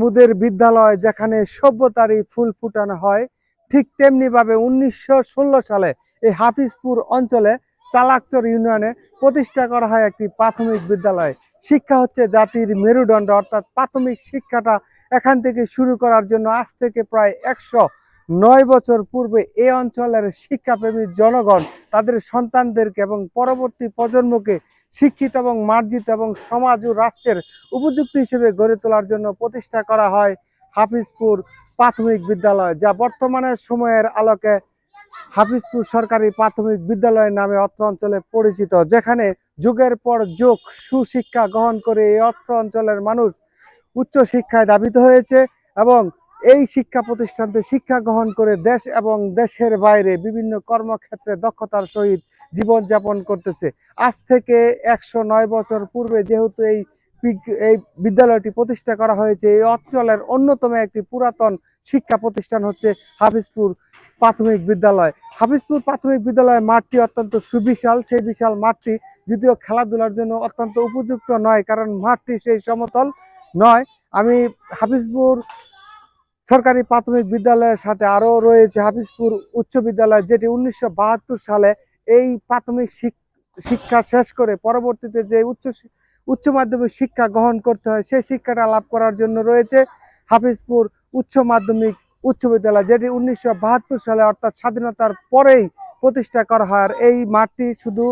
মুদের বিদ্যালয় যেখানে সভ্যতারই ফুল ফুটানো হয়। ঠিক তেমনি ভাবে উনিশশো সালে এই হাফিজপুর অঞ্চলে চালাকচর ইউনিয়নে প্রতিষ্ঠা করা হয় একটি প্রাথমিক বিদ্যালয়। শিক্ষা হচ্ছে জাতির মেরুদণ্ড, অর্থাৎ প্রাথমিক শিক্ষাটা এখান থেকে শুরু করার জন্য আজ থেকে প্রায় একশো নয় বছর পূর্বে এ অঞ্চলের শিক্ষাপ্রেমী জনগণ তাদের সন্তানদেরকে এবং পরবর্তী প্রজন্মকে শিক্ষিত এবং মার্জিত এবং সমাজ ও রাষ্ট্রের উপযুক্ত হিসেবে গড়ে তোলার জন্য প্রতিষ্ঠা করা হয় হাফিজপুর প্রাথমিক বিদ্যালয়, যা বর্তমানের সময়ের আলোকে হাফিজপুর সরকারি প্রাথমিক বিদ্যালয় নামে অত্র অঞ্চলে পরিচিত, যেখানে যুগের পর যুগ সুশিক্ষা গ্রহণ করে এই অত্র অঞ্চলের মানুষ উচ্চ শিক্ষায় দাবিত হয়েছে এবং এই শিক্ষা প্রতিষ্ঠানতে শিক্ষা গ্রহণ করে দেশ এবং দেশের বাইরে বিভিন্ন কর্মক্ষেত্রে দক্ষতার সহিত জীবনযাপন করতেছে। আজ থেকে একশো নয় বছর পূর্বে যেহেতু এই এই বিদ্যালয়টি প্রতিষ্ঠা করা হয়েছে, এই অঞ্চলের অন্যতম একটি পুরাতন শিক্ষা প্রতিষ্ঠান হচ্ছে হাফিজপুর প্রাথমিক বিদ্যালয়। হাফিজপুর প্রাথমিক বিদ্যালয়ের মাঠটি অত্যন্ত সুবিশাল। সেই বিশাল মাঠটি যদিও খেলাধুলার জন্য অত্যন্ত উপযুক্ত নয়, কারণ মাঠটি সেই সমতল নয়। আমি হাফিজপুর সরকারি প্রাথমিক বিদ্যালয়ের সাথে আরও রয়েছে। হাফিজপুর উচ্চ বিদ্যালয়, যেটি উনিশশো বাহাত্তর সালে এই প্রাথমিক শিক- শিক্ষা শেষ করে পরবর্তীতে যে উচ্চ উচ্চ মাধ্যমিক শিক্ষা গ্রহণ করতে হয়, সেই শিক্ষাটা লাভ করার জন্য রয়েছে হাফিজপুর উচ্চ মাধ্যমিক উচ্চ বিদ্যালয়, যেটি উনিশশো বাহাত্তর সালে অর্থাৎ স্বাধীনতার পরেই প্রতিষ্ঠা করা হয়। আর এই মাঠটি শুধু